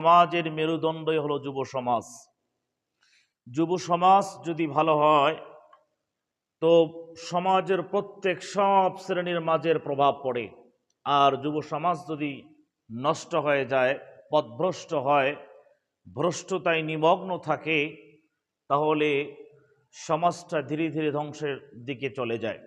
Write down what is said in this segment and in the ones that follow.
সমাজের মেরুদণ্ডই হলো যুব সমাজ। যুব সমাজ যদি ভালো হয়, তো সমাজের প্রত্যেক সব শ্রেণির মাঝের প্রভাব পড়ে। আর যুব সমাজ যদি নষ্ট হয়ে যায় পথভ্রষ্ট হয়, ভ্রষ্টতায় নিমগ্ন থাকে, তাহলে সমাজটা ধীরে ধীরে ধ্বংসের দিকে চলে যায়।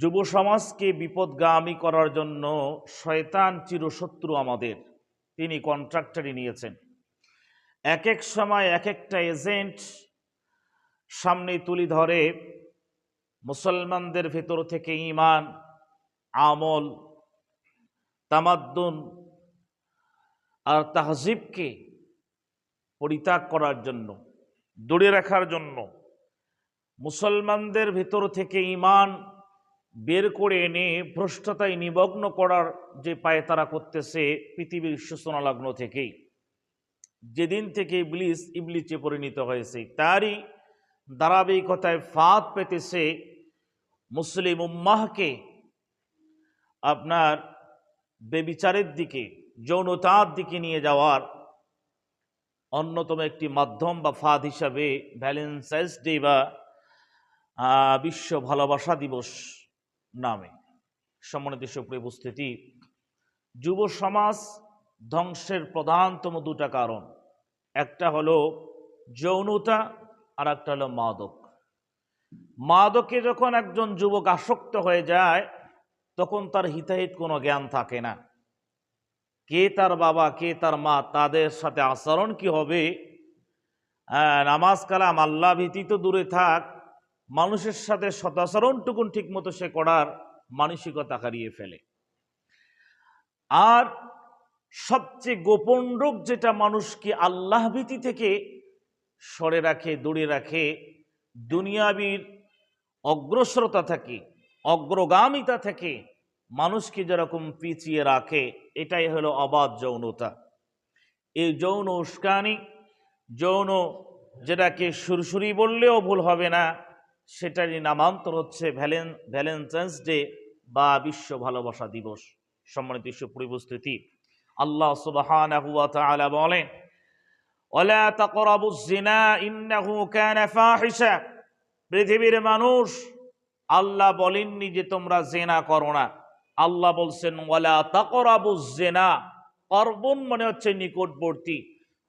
যুব সমাজকে বিপদগামী করার জন্য শয়তান চিরশত্রু আমাদের। তিনি কন্ট্রাক্টারই নিয়েছেন। এক এক সময় এক একটা এজেন্ট সামনে তুলি ধরে, মুসলমানদের ভেতর থেকে ইমান আমল, তামাদ্দুন আর তাহজিবকে পরিত্যাগ করার জন্য, দূরে রাখার জন্য, মুসলমানদের ভেতর থেকে ইমান বের করে এনে ভ্রষ্টতায় নিমগ্ন করার যে পায়ে তারা করতেছে পৃথিবীর সূচনা লগ্ন থেকেই। যেদিন থেকে ইবলিস ইবলিচে পরিণত হয়েছে, তারই ধারাবাহিকতায় ফাঁদ পেতেছে মুসলিম উম্মাহকে। আপনার বেবিচারের দিকে, যৌনতার দিকে নিয়ে যাওয়ার অন্যতম একটি মাধ্যম বা ফাঁদ হিসাবে ভ্যালেন্সাইন্স ডে বা বিশ্ব ভালোবাসা দিবস নামে। সম্মানিত সুপ্রিয় উপস্থিতি, যুব সমাজ ধ্বংসের প্রধানতম দুটা কারণ। একটা হলো যৌনতা আর একটা হলো মাদক। মাদকে যখন একজন যুবক আসক্ত হয়ে যায়, তখন তার হিতাহিত কোনো জ্ঞান থাকে না। কে তার বাবা, কে তার মা, তাদের সাথে আচরণ কি হবে? নামাজ কালাম আল্লাহ ভীতি তো দূরে থাক মানুষের সাথে সদাচরণটুকুন ঠিক মতো সে করার মানসিকতা হারিয়ে ফেলে। আর সবচেয়ে গোপন রোগ যেটা মানুষকে আল্লাহ ভীতি থেকে সরে রাখে, দূরে রাখে, দুনিয়াবির অগ্রসরতা থাকে, অগ্রগামিতা থেকে মানুষকে যেরকম পিছিয়ে রাখে, এটাই হলো অবাধ যৌনতা। এই যৌন উস্কানি, যৌন যেটাকে সুরসুরি বললেও ভুল হবে না সেটারই নামান্তর হচ্ছে ভ্যালেন, ভ্যালেন্টাইন্স ডে বা বিশ্ব ভালোবাসা দিবস। সম্মানিত সুপ্রিয় উপস্থিতি আল্লাহ তাআলা বলেন, ওয়ালা তাকরাবুজ জিনা ইন্নাহু কানা ফাহিশা পৃথিবীর মানুষ আল্লাহ বলেননি যে তোমরা জেনা করো না আল্লাহ বলছেন ওয়ালা তাকরাবুজ জিনা করবন মানে হচ্ছে নিকটবর্তী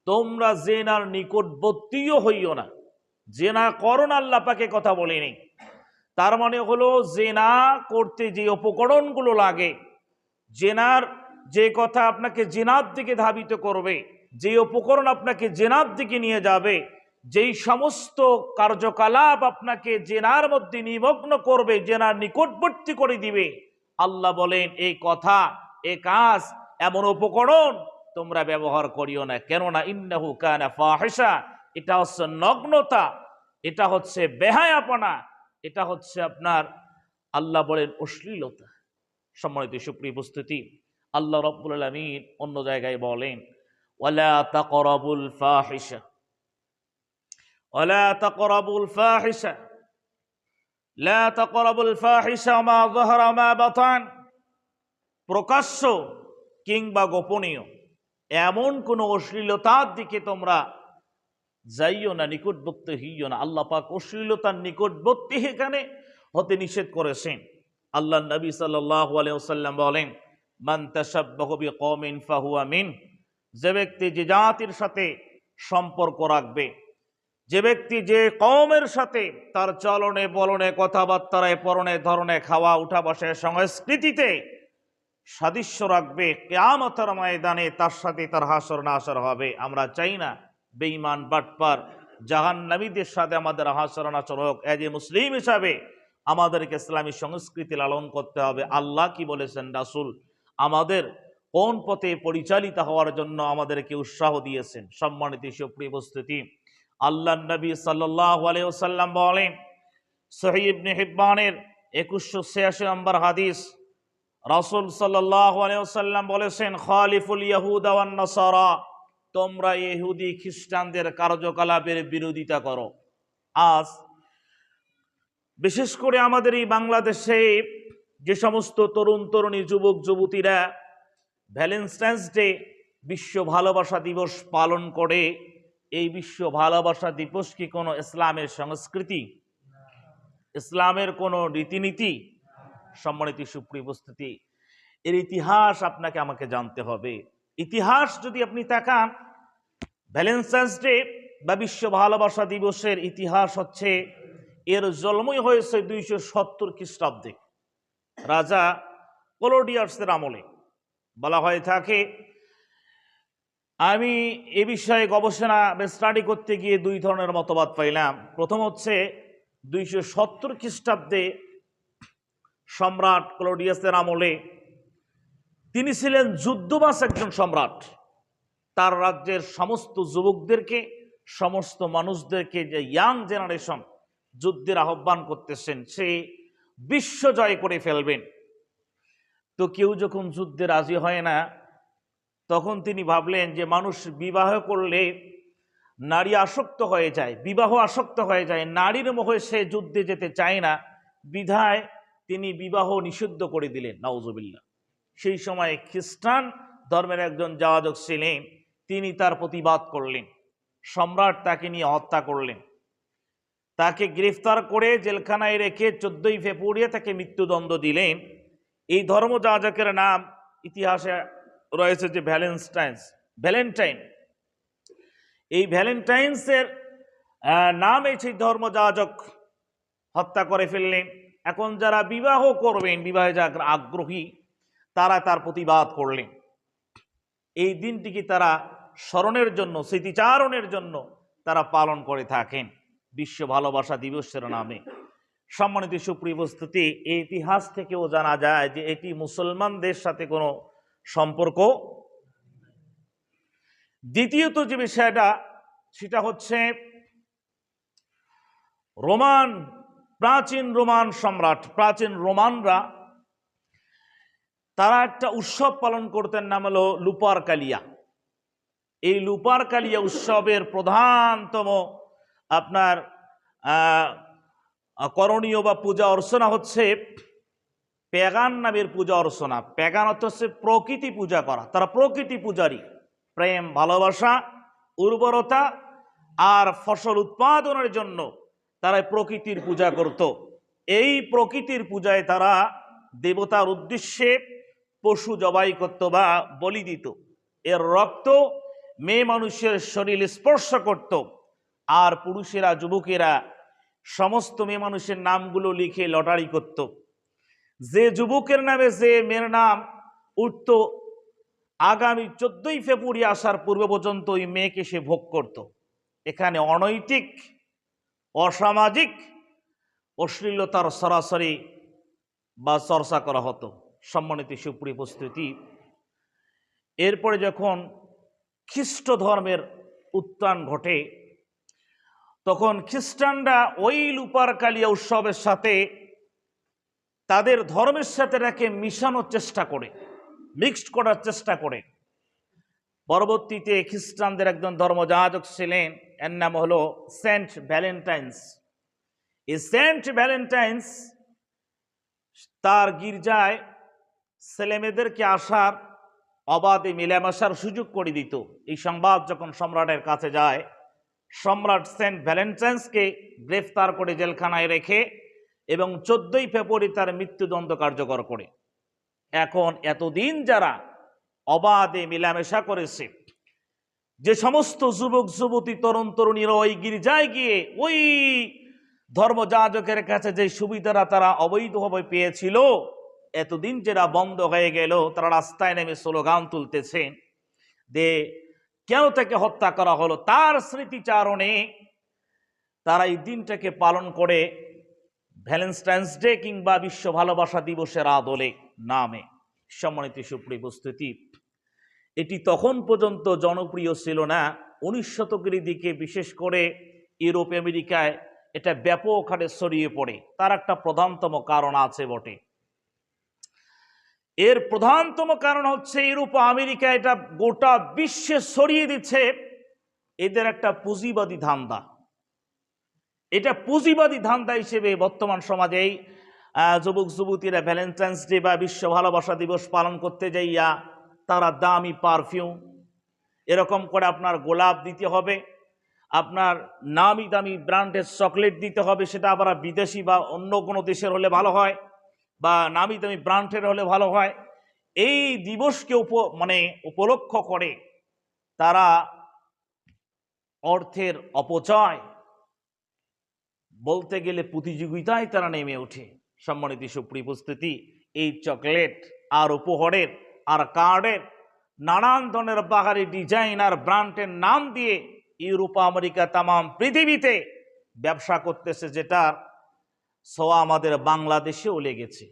তোমরা জেনার নিকটবর্তীও হইও না জেনা করো না আল্লাহ পাকে কথা বলেনি। তার মানে হলো, জেনা করতে যে উপকরণগুলো লাগে, জেনার যে কথা আপনাকে জেনার দিকে ধাবিত করবে, যে উপকরণ আপনাকে জেনার দিকে নিয়ে যাবে, যেই সমস্ত কার্যকলাপ আপনাকে জেনার মধ্যে নিমগ্ন করবে, জেনার নিকটবর্তী করে দিবে, আল্লাহ বলেন এই কথা, এ কাজ, এমন উপকরণ তোমরা ব্যবহার করিও না। কেননা ইন্নাহু কানা ফাহিশা এটা হচ্ছে নগ্নতা, এটা হচ্ছে বেহায়াপনা, এটা হচ্ছে আপনার আল্লাহ বলেন অশ্লীলতা। সম্মানিত সুপ্রিয় উপস্থিতি, আল্লাহ রব্বুল আলমিন অন্য জায়গায় বলেন প্রকাশ্য কিংবা গোপনীয়, এমন কোন অশ্লীলতার দিকে তোমরা যাইও না নিকটবর্তী হইও না আল্লাহ পাক অশ্লীলতার নিকটবর্তী এখানে হতে নিষেধ করেছেন। আল্লাহ নবী সাল্লাহ আলাইসাল্লাম বলেন, মান তাসাব্বাহু বিকওমিন ফাহুয়া মিন। যে ব্যক্তি যে জাতির সাথে সম্পর্ক রাখবে, যে ব্যক্তি যে কওমের সাথে তার চলনে বলনে কথাবার্তায় পরনে ধরনে খাওয়া, উঠা বসে সংস্কৃতিতে সাদৃশ্য রাখবে, কেয়ামতের ময়দানে তার সাথে তার হাসর নাসর হবে। আমরা চাই না বেঈমান, বাটপার জাহান নবীদের সাথে আমাদের হাসর নাসর হোক। এজ এ মুসলিম হিসাবে আমাদেরকে ইসলামী সংস্কৃতি লালন করতে হবে। আল্লাহ কি বলেছেন? রাসুল আমাদের কোন পথে পরিচালিত হওয়ার জন্য আমাদেরকে উৎসাহ দিয়েছেন? সম্মানিত সুপ্রিয় উপস্থিতি আল্লাহ নবী আলাইসাল্লাম বলেন সহিবনে হিব্বানের একুশশো ছিয়াশি নম্বর হাদিস, রাসুল সাল্লাহ আলাইসাল্লাম বলেছেন, খালিফুল ইয়াহুদ নাসারা। তোমরা ইহুদি খ্রিস্টানদের কার্যকলাপের বিরোধিতা করো। আজ বিশেষ করে আমাদের এই বাংলাদেশে যে সমস্ত তরুণ তরুণী, যুবক, যুবতীরা ভ্যালেন্টাইন্স ডে, বিশ্ব ভালোবাসা দিবস পালন করে, এই বিশ্ব ভালোবাসা দিবস কি কোনো ইসলামের সংস্কৃতি? ইসলামের কোনো রীতিনীতি? সম্মানিত সুপ্রিয় উপস্থিতি, এর ইতিহাস আপনাকে আমাকে জানতে হবে। ইতিহাস যদি আপনি তাকান ভ্যালেন্সাইন্স ডে বা বিশ্ব ভালোবাসা দিবসের ইতিহাস হচ্ছে, এর জন্মই হয়েছে দুইশো সত্তর খ্রিস্টাব্দে। রাজা কোলোডিয়ার্সের আমলে বলা হয়ে থাকে, আমি এ বিষয়ে গবেষণা বা স্টাডি করতে গিয়ে দুই ধরনের মতবাদ পাইলাম। প্রথম হচ্ছে, দুইশো সত্তর খ্রিস্টাব্দে সম্রাট ক্লোডিয়াসের আমলে তিনি ছিলেন যুদ্ধবাস একজন সম্রাট। তার রাজ্যের সমস্ত যুবকদেরকে, সমস্ত মানুষদেরকে যে ইয়াং জেনারেশন যুদ্ধের আহ্বান করতেছেন, সে বিশ্ব জয় করে ফেলবেন। তো কেউ যখন যুদ্ধে রাজি হয় না, তখন তিনি ভাবলেন যে মানুষ বিবাহ করলে নারী আসক্ত হয়ে যায়, বিবাহ আসক্ত হয়ে যায়, নারীর মোহে সে যুদ্ধে যেতে চায় না। বিধায় তিনি বিবাহ নিষিদ্ধ করে দিলেন নওজবিল্লা সেই সময় খ্রিস্টান ধর্মের একজন যাওয়াজক ছিলেন, তিনি তার প্রতিবাদ করলেন, সম্রাট তাকে নিয়ে হত্যা করলেন। তাকে গ্রেফতার করে জেলখানায় রেখে চোদ্দই ফেব্রুয়ারি তাকে মৃত্যুদণ্ড দিলেন। এই ধর্ম ধর্মযাজকের নাম ইতিহাসে রয়েছে যে ভ্যালেন্টাইন্স, ভ্যালেন্টাইন। এই ভ্যালেন্টাইন্সের নাম সেই ধর্মযাজক হত্যা করে ফেললেন। এখন যারা বিবাহ করবেন, বিবাহে যা আগ্রহী তারা তার প্রতিবাদ করলেন। এই দিনটিকে তারা স্মরণের জন্য, স্মৃতিচারণের জন্য তারা পালন করে থাকেন। বিশ্ব ভালোবাসা দিবসের নামে। সম্মানিত সুপ্রিয় এই ইতিহাস থেকেও জানা যায় যে এটি মুসলমানদের সাথে কোনো সম্পর্ক। দ্বিতীয়ত যে বিষয়টা, সেটা হচ্ছে রোমান, প্রাচীন রোমান সম্রাট, প্রাচীন রোমানরা তারা একটা উৎসব পালন করতেন, নাম হলো লুপার কালিয়া এই লুপার কালিয়া উৎসবের প্রধানতম আপনার করণীয় বা পূজা অর্চনা হচ্ছে প্যাগান নামের পূজা অর্চনা। প্যাগান অর্থ হচ্ছে প্রকৃতি পূজা করা। তারা প্রকৃতি পূজারী। প্রেম, ভালোবাসা, উর্বরতা আর ফসল উৎপাদনের জন্য তারা প্রকৃতির পূজা করত। এই প্রকৃতির পূজায় তারা দেবতার উদ্দেশ্যে পশু জবাই করত বা বলি দিত। এর রক্ত মেয়ে মানুষের শরীর স্পর্শ করত আর পুরুষেরা, যুবকেরা সমস্ত মেয়ে মানুষের নামগুলো লিখে লটারি করত। যে যুবকের নামে যে মেয়ের নাম উঠত, আগামী চোদ্দই ফেব্রুয়ারি আসার পূর্ব পর্যন্ত ওই মেয়েকে সে ভোগ করত। এখানে অনৈতিক, অসামাজিক অশ্লীলতার সরাসরি বা চর্চা করা হতো। সম্মানিত সুপ্রিয় উপস্থিতি, এরপরে যখন খ্রিস্ট ধর্মের উত্থান ঘটে, তখন খ্রিস্টানরা ওই লুপার কালিয়া উৎসবের সাথে তাদের ধর্মের সাথে তাকে মিশানোর চেষ্টা করে, মিক্সড করার চেষ্টা করে। পরবর্তীতে খ্রিস্টানদের একজন ধর্মযাজক ছিলেন, এর নাম হলো সেন্ট ভ্যালেন্টাইন্স। এই সেন্ট ভ্যালেন্টাইন্স তার গির্জায় ছেলেমেয়েদেরকে আসার অবাধে মিলেমিশার সুযোগ করে দিত? এই সংবাদ যখন সম্রাটের কাছে যায়, সম্রাট সেন্ট ভ্যালেন্টাইন্সকে গ্রেফতার করে জেলখানায় রেখে এবং চোদ্দই ফেব্রুয়ারি তার মৃত্যুদণ্ড কার্যকর করে। এখন এতদিন যারা অবাধে মিলামেশা করেছে, যে সমস্ত যুবক, যুবতী, তরুণ, তরুণীরা ওই গির্জায় গিয়ে ওই ধর্মযাজকের কাছে যে সুবিধারা তারা অবৈধভাবে পেয়েছিল এতদিন যেটা বন্ধ হয়ে গেল, তারা রাস্তায় নেমে স্লোগান তুলতেছেন যে, কেন তাকে হত্যা করা হলো? তার স্মৃতিচারণে তারা এই দিনটাকে পালন করে ভ্যালেন্টাইন্স ডে কিংবা বিশ্ব ভালোবাসা দিবসের আদলে নামে। সম্মানিত সুপ্রিয় উপস্থিতি, এটি তখন পর্যন্ত জনপ্রিয় ছিল না। উনিশ শতকের দিকে বিশেষ করে ইউরোপ, আমেরিকায় এটা ব্যাপক হারে ছড়িয়ে পড়ে। তার একটা প্রধানতম কারণ আছে বটে। এর প্রধানতম কারণ হচ্ছে ইউরোপ আমেরিকা এটা গোটা বিশ্বে ছড়িয়ে দিচ্ছে। এদের একটা পুঁজিবাদী ধান্দা। এটা পুঁজিবাদী ধান্দা হিসেবে বর্তমান সমাজে এই আহ, যুবক যুবতীরা ভ্যালেন্টাইন্স ডে বা বিশ্ব ভালোবাসা দিবস পালন করতে যাইয়া তারা দামি পারফিউম এরকম করে আপনার গোলাপ দিতে হবে আপনার নামি দামি ব্র্যান্ডের চকলেট দিতে হবে সেটা আবার বিদেশি বা অন্য কোনো দেশের হলে ভালো হয়। বা নামি দামি ব্র্যান্ডের হলে ভালো হয়। এই দিবসকে উপ মানে উপলক্ষ করে তারা অর্থের অপচয় বলতে গেলে প্রতিযোগিতায় তারা নেমে ওঠে। সম্মানিত সুপ্রিয় উপস্থিতি, এই চকলেট আর উপহারের, আর কার্ডের নানান ধরনের বাহারি ডিজাইন আর ব্র্যান্ডের নাম দিয়ে ইউরোপ, আমেরিকা, তামাম পৃথিবীতে ব্যবসা করতেছে যেটার সোয়া আমাদের বাংলাদেশেও লেগেছে।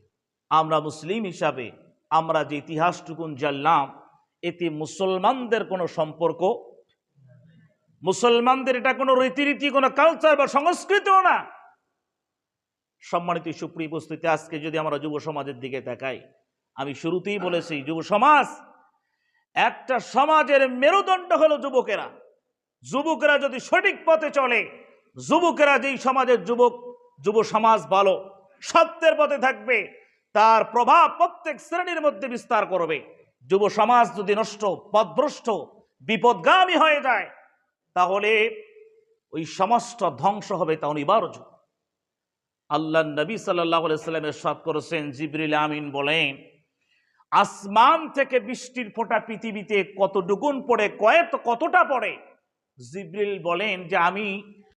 আমরা মুসলিম হিসাবে আমরা যে ইতিহাসটুকুন জানলাম, এতে মুসলমানদের কোনো সম্পর্ক, মুসলমানদের এটা কোনো রীতিরীতি কোনো কালচার বা সংস্কৃতিও না। সম্মানিত সুপ্রিয় উপস্থিতি, আজকে যদি আমরা যুব সমাজের দিকে তাকাই, আমি শুরুতেই বলেছি, যুব সমাজ একটা সমাজের মেরুদণ্ড হলো যুবকেরা। যুবকেরা যদি সঠিক পথে চলে, যুবকেরা যেই সমাজের যুবক যুব সমাজ ভালো, সত্যের পথে থাকবে, তার প্রভাব প্রত্যেক শ্রেণির মধ্যে বিস্তার করবে। যুব সমাজ যদি নষ্ট, পদভ্রষ্ট, বিপদগামী হয়ে যায়, তাহলে ওই সমাজটা ধ্বংস হবে তা অনিবার্য। আল্লাহ নবী সাল্লামের সাদ করেছেন, জিবরিল আমিন বলেন, আসমান থেকে বৃষ্টির ফোঁটা পৃথিবীতে কতটুকুন পড়ে কয়েক কতটা পড়ে? জিবরিল বলেন যে আমি